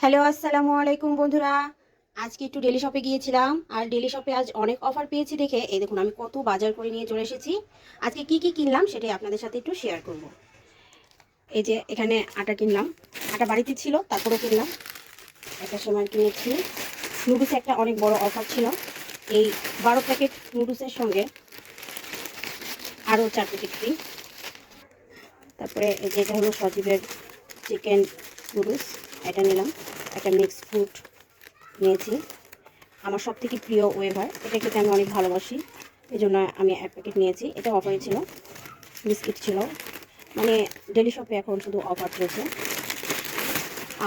Hello, আসসালামু আলাইকুম বন্ধুরা। আজকে একটু ডেলি শপে গিয়েছিলাম, আর ডেলি শপে আজ অনেক অফার পেয়েছি দেখে। এই দেখুন, আমি কত বাজার করে নিয়ে চলে এসেছি। আজকে কি কি কিনলাম সেটাই আপনাদের সাথে একটু শেয়ার করব। এই যে এখানে আটা কিনলাম। আটা বাড়িতে ছিল, তারপরেও কিনলাম। একটা সময় কিনেছি। নুডলসে একটা অনেক বড় অফার ছিল। এই বারো প্যাকেট নুডলসের সঙ্গে আরও চার প্যাকেট ফ্রি তারপরে এই যেটা হলো সজীবের চিকেন নুডলস এটা নিলাম। একটা মিক্সড ফ্রুট নিয়েছি। আমার সব থেকে প্রিয় ওয়েভার এটা খেতে আমি অনেক ভালোবাসি। এই জন্য আমি এক প্যাকেট নিয়েছি। এটা অফারে ছিল, বিস্কিট ছিল। মানে ডেলি শপে এখন শুধু অফার চলছে।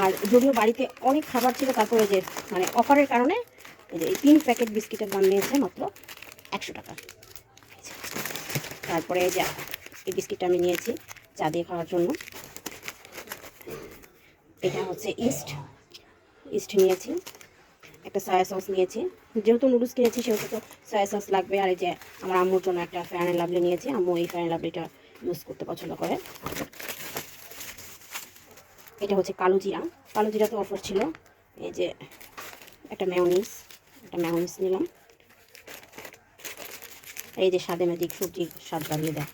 আর যদিও বাড়িতে অনেক খাবার ছিল, তারপরে যে মানে অফারের কারণে যে তিন প্যাকেট বিস্কিটের দাম নিয়েছে মাত্র একশো টাকা। তারপরে যে এই বিস্কিটটা আমি নিয়েছি চা দিয়ে খাওয়ার জন্য। এটা হচ্ছে ইস্ট ইস্ট নিয়েছি, একটা সয়া সস নিয়েছি। যেহেতু নুডলস কিনেছি, সেহেতু তো সয়া সস লাগবে। আর এই যে আমার আম্মুর জন্য একটা ফ্যান লাভলি নিয়েছি, আম্মু এই ফ্যান লাভলিটা ইউজ করতে পছন্দ করে। এটা হচ্ছে কালো জিরা। কালো জিরা তো অফার ছিল। এই যে একটা ম্যাওনিস একটা ম্যাওনিস নিলাম। এই যে স্বাদে ম্যাজিক সবজি স্বাদ বাড়িয়ে দেয়।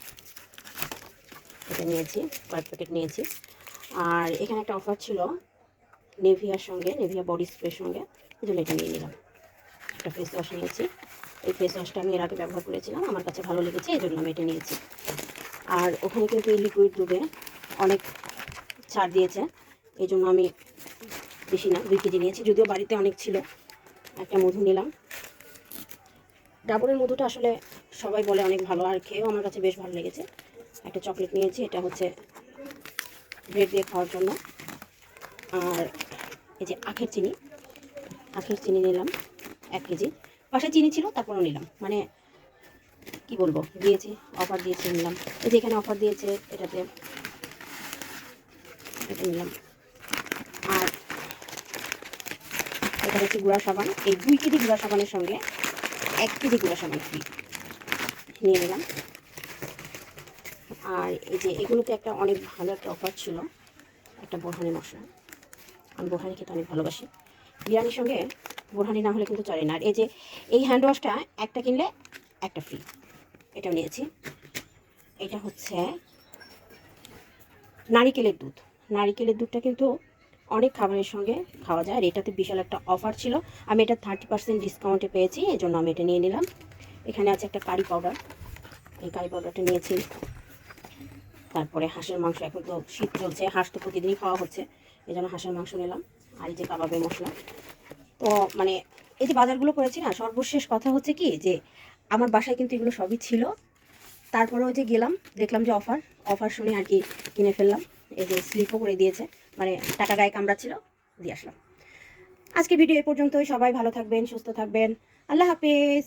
এটা নিয়েছি, কয়েক প্যাকেট নিয়েছি। আর এখানে একটা অফার ছিল নেভিয়ার সঙ্গে, নেভিয়া বডি স্প্রের সঙ্গে এই জন্য এটা নিয়ে নিলাম। একটা ফেস ওয়াশ নিয়েছি। এই ফেস ওয়াশটা আমি এর আগে ব্যবহার করেছিলাম, আমার কাছে ভালো লেগেছে, এই জন্য আমি এটা নিয়েছি। আর ওখানে কিন্তু এই লিকুইড দুধে অনেক ছাড় দিয়েছে, এই জন্য আমি বেশি না, দুই কেজি নিয়েছি, যদিও বাড়িতে অনেক ছিল। একটা মধু নিলাম। ডাবরের মধুটা আসলে সবাই বলে অনেক ভালো, আর খেয়েও আমার কাছে বেশ ভালো লেগেছে। একটা চকলেট নিয়েছি, এটা হচ্ছে ব্রেড দিয়ে খাওয়ার জন্য। আর এই যে আখের চিনি আখের চিনি নিলাম, এক কেজি। পাশে চিনি ছিল, তারপরও নিলাম। মানে কি বলব, দিয়েছি অফার দিয়েছি, নিলাম। এই যে এখানে অফার দিয়েছে, এটাতে এটা নিলাম। আর এটা হচ্ছে গুঁড়া সাবান। এই দুই কেজি গুঁড়া সাবানের সঙ্গে এক কেজি গুঁড়া সাবান নিয়ে নিলাম। আর এই যে এগুলোতে একটা অনেক ভালো একটা অফার ছিল, একটা বোরহানি মশলা। আমি বোরহানি খেতে অনেক ভালোবাসি। বিরিয়ানির সঙ্গে বোরহানি না হলে কিন্তু চলে না। আর এই যে এই হ্যান্ড ওয়াশটা একটা কিনলে একটা ফ্রি এটাও নিয়েছি। এটা হচ্ছে নারিকেলের দুধ। নারিকেলের দুধটা কিন্তু অনেক খাবারের সঙ্গে খাওয়া যায়। আর এটাতে বিশাল একটা অফার ছিল। আমি এটা থার্টি পার্সেন্ট ডিসকাউন্টে পেয়েছি এই জন্য আমি এটা নিয়ে নিলাম। এখানে আছে একটা কারি পাউডার এই কারি পাউডারটা নিয়েছি। তারপরে হাঁসের মাংস, এখন তো শীত চলছে, হাঁস তো প্রতিদিনই খাওয়া হচ্ছে, এই জন্য হাঁসের মাংস নিলাম, আর এই যে কাবাবের মশলা। তো মানে এই যে বাজারগুলো করেছি না, সর্বশেষ কথা হচ্ছে কি যে, আমার বাসায় কিন্তু এগুলো সবই ছিল। তারপরেও যে গেলাম, দেখলাম যে অফার অফার শুনে আর কি কিনে ফেললাম, এই যে স্লিপও করে দিয়েছে মানে টাকা গায়ে কামড়া ছিল দিয়ে আসলাম। আজকে ভিডিও এ পর্যন্তই, সবাই ভালো থাকবেন, সুস্থ থাকবেন, আল্লাহ হাফিজ।